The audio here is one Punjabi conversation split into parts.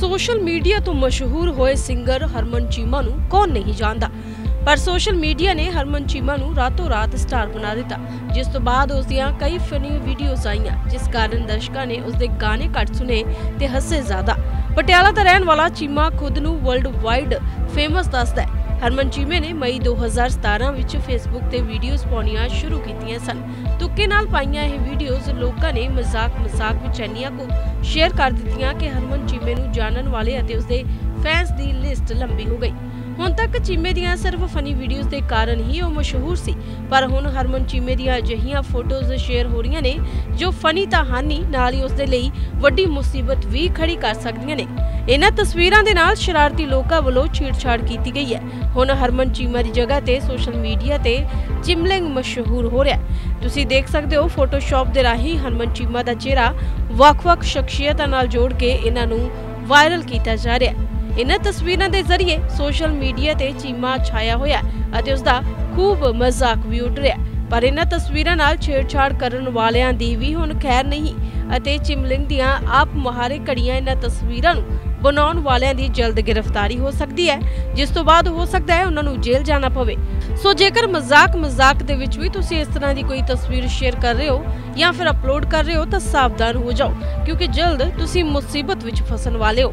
ਸੋਸ਼ਲ ਮੀਡੀਆ ਤੋਂ ਮਸ਼ਹੂਰ ਹੋਏ ਸਿੰਗਰ ਹਰਮਨ ਚੀਮਾ ਨੂੰ ਕੌਣ ਨਹੀਂ ਜਾਣਦਾ। ਪਰ ਸੋਸ਼ਲ ਮੀਡੀਆ ਨੇ ਹਰਮਨ ਚੀਮਾ ਨੂੰ ਰਾਤੋਂ ਰਾਤ ਸਟਾਰ ਬਣਾ ਦਿੱਤਾ, ਜਿਸ ਤੋਂ ਬਾਅਦ ਉਸ ਦੀਆਂ ਕਈ ਫਨੀ ਵੀਡੀਓਜ਼ ਆਈਆਂ, ਜਿਸ ਕਾਰਨ ਦਰਸ਼ਕਾਂ ਨੇ ਉਸ ਦੇ ਗਾਣੇ ਘੱਟ ਸੁਨੇ ਤੇ ਹੱਸੇ ਜ਼ਿਆਦਾ। ਪਟਿਆਲਾ ਦਾ ਰਹਿਣ ਵਾਲਾ ਚੀਮਾ ਖੁਦ ਨੂੰ ਵਰਲਡ ਵਾਈਡ ਫੇਮਸ ਦੱਸਦਾ ਹੈ। ਹਰਮਨ ਚੀਮੇ ਨੇ ਮਈ 2017 ਵਿੱਚ ਫੇਸਬੁੱਕ ਤੇ ਵੀਡੀਓਜ਼ ਪਾਉਣੀਆਂ ਸ਼ੁਰੂ ਕੀਤੀਆਂ ਸਨ। ਤੁੱਕੇ ਨਾਲ ਪਾਈਆਂ ਇਹ ਵੀਡੀਓਜ਼ ਲੋਕਾਂ ਨੇ ਮਜ਼ਾਕ ਮਜ਼ਾਕ ਵਿੱਚ ਇੰਨੀਆਂ ਕੁ ਸ਼ੇਅਰ ਕਰ ਦਿੱਤੀਆਂ ਕਿ ਹਰਮਨ ਚੀਮੇ ਨੂੰ ਜਾਣਨ ਵਾਲੇ ਅਤੇ ਉਸਦੇ ਫੈਨਸ ਦੀ ਲਿਸਟ ਲੰਬੀ ਹੋ ਗਈ। ਹੁਣ ਤੱਕ ਚੀਮੇ ਦੀਆਂ ਸਿਰਫ ਫਨੀ ਵੀਡੀਓਜ਼ ਦੇ ਕਾਰਨ ਹੀ ਉਹ ਮਸ਼ਹੂਰ ਸੀ, ਪਰ ਹੁਣ ਹਰਮਨ ਚੀਮੇ ਦੀਆਂ ਅਜਿਹੀਆਂ ਫੋਟੋਜ਼ ਸ਼ੇਅਰ ਹੋ ਰਹੀਆਂ ਨੇ, ਜੋ ਫਨੀ ਤਾਂ ਹਨ ਨਾਲ ਹੀ ਉਸਦੇ ਲਈ ਵੱਡੀ ਮੁਸੀਬਤ ਵੀ ਖੜੀ ਕਰ ਸਕਦੀਆਂ ਨੇ। ਇਹਨਾਂ ਤਸਵੀਰਾਂ ਦੇ ਨਾਲ ਸ਼ਰਾਰਤੀ ਲੋਕਾਂ ਵੱਲੋਂ ਛੇੜਛਾੜ ਕੀਤੀ ਗਈ ਹੈ। ਹੁਣ ਹਰਮਨ ਚੀਮਾ ਦੀ ਜਗ੍ਹਾ ਤੇ ਸੋਸ਼ਲ ਮੀਡੀਆ ਤੇ ਚਿਮਲਿੰਗ ਮਸ਼ਹੂਰ ਹੋ ਰਿਹਾ ਤੁਸੀਂ ਦੇਖ ਸਕਦੇ ਹੋ ਫੋਟੋਸ਼ਾਪ ਦੇ ਰਾਹੀਂ ਹਰਮਨ ਚੀਮਾ ਦਾ ਚਿਹਰਾ ਵੱਖ-ਵੱਖ ਸ਼ਖਸੀਅਤਾਂ ਨਾਲ ਜੋੜ ਕੇ ਇਹਨਾਂ ਨੂੰ ਵਾਇਰਲ ਕੀਤਾ ਜਾ ਰਿਹਾ ਹੈ। ਇਹਨਾਂ ਤਸਵੀਰਾਂ ਦੇ ਜ਼ਰੀਏ ਸੋਸ਼ਲ ਮੀਡੀਆ ਤੇ ਚੀਮਾ ਛਾਇਆ ਹੋਇਆ ਅਤੇ ਉਸ ਦਾ ਖੂਬ ਮਜ਼ਾਕ ਵੀ ਉੱਡ ਰਿਹਾ ਪਰ ਇਹਨਾਂ ਤਸਵੀਰਾਂ ਨਾਲ ਛੇੜਛਾੜ ਕਰਨ ਵਾਲਿਆਂ ਦੀ ਵੀ ਹੁਣ ਖੈਰ ਨਹੀਂ ਅਤੇ ਚਿਮਲਿੰਗ ਦੀਆਂ ਆਪ ਮੁਹਾਰੇ ਘੜੀਆਂ ਇਹਨਾਂ ਤਸਵੀਰਾਂ ਨੂੰ ਬਣਾਉਣ ਵਾਲਿਆਂ ਦੀ ਜਲਦ ਗ੍ਰਿਫਤਾਰੀ ਹੋ ਸਕਦੀ ਹੈ, ਜਿਸ ਤੋਂ ਬਾਅਦ ਹੋ ਸਕਦਾ ਹੈ ਉਹਨਾਂ ਨੂੰ ਜੇਲ੍ਹ ਜਾਣਾ ਪਵੇ। ਸੋ ਜੇਕਰ ਮਜ਼ਾਕ ਮਜ਼ਾਕ ਦੇ ਵਿੱਚ ਵੀ ਤੁਸੀਂ ਇਸ ਤਰ੍ਹਾਂ ਦੀ ਕੋਈ ਤਸਵੀਰ ਸ਼ੇਅਰ ਕਰ ਰਹੇ ਹੋ ਜਾਂ ਫਿਰ ਅਪਲੋਡ ਕਰ ਰਹੇ ਹੋ ਤਾਂ ਸਾਵਧਾਨ ਹੋ ਜਾਓ, ਕਿਉਂਕਿ ਜਲਦ ਤੁਸੀਂ ਮੁਸੀਬਤ ਵਿੱਚ ਫਸਣ ਵਾਲੇ ਹੋ।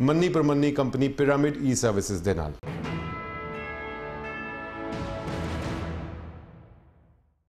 ਮੰਨੀ ਪ੍ਰਮੰਨੀ ਕੰਪਨੀ ਪਿਰਾਮਿਡ ਈ ਸਰਵਿਸਿਜ਼ ਦੇ ਨਾਲ।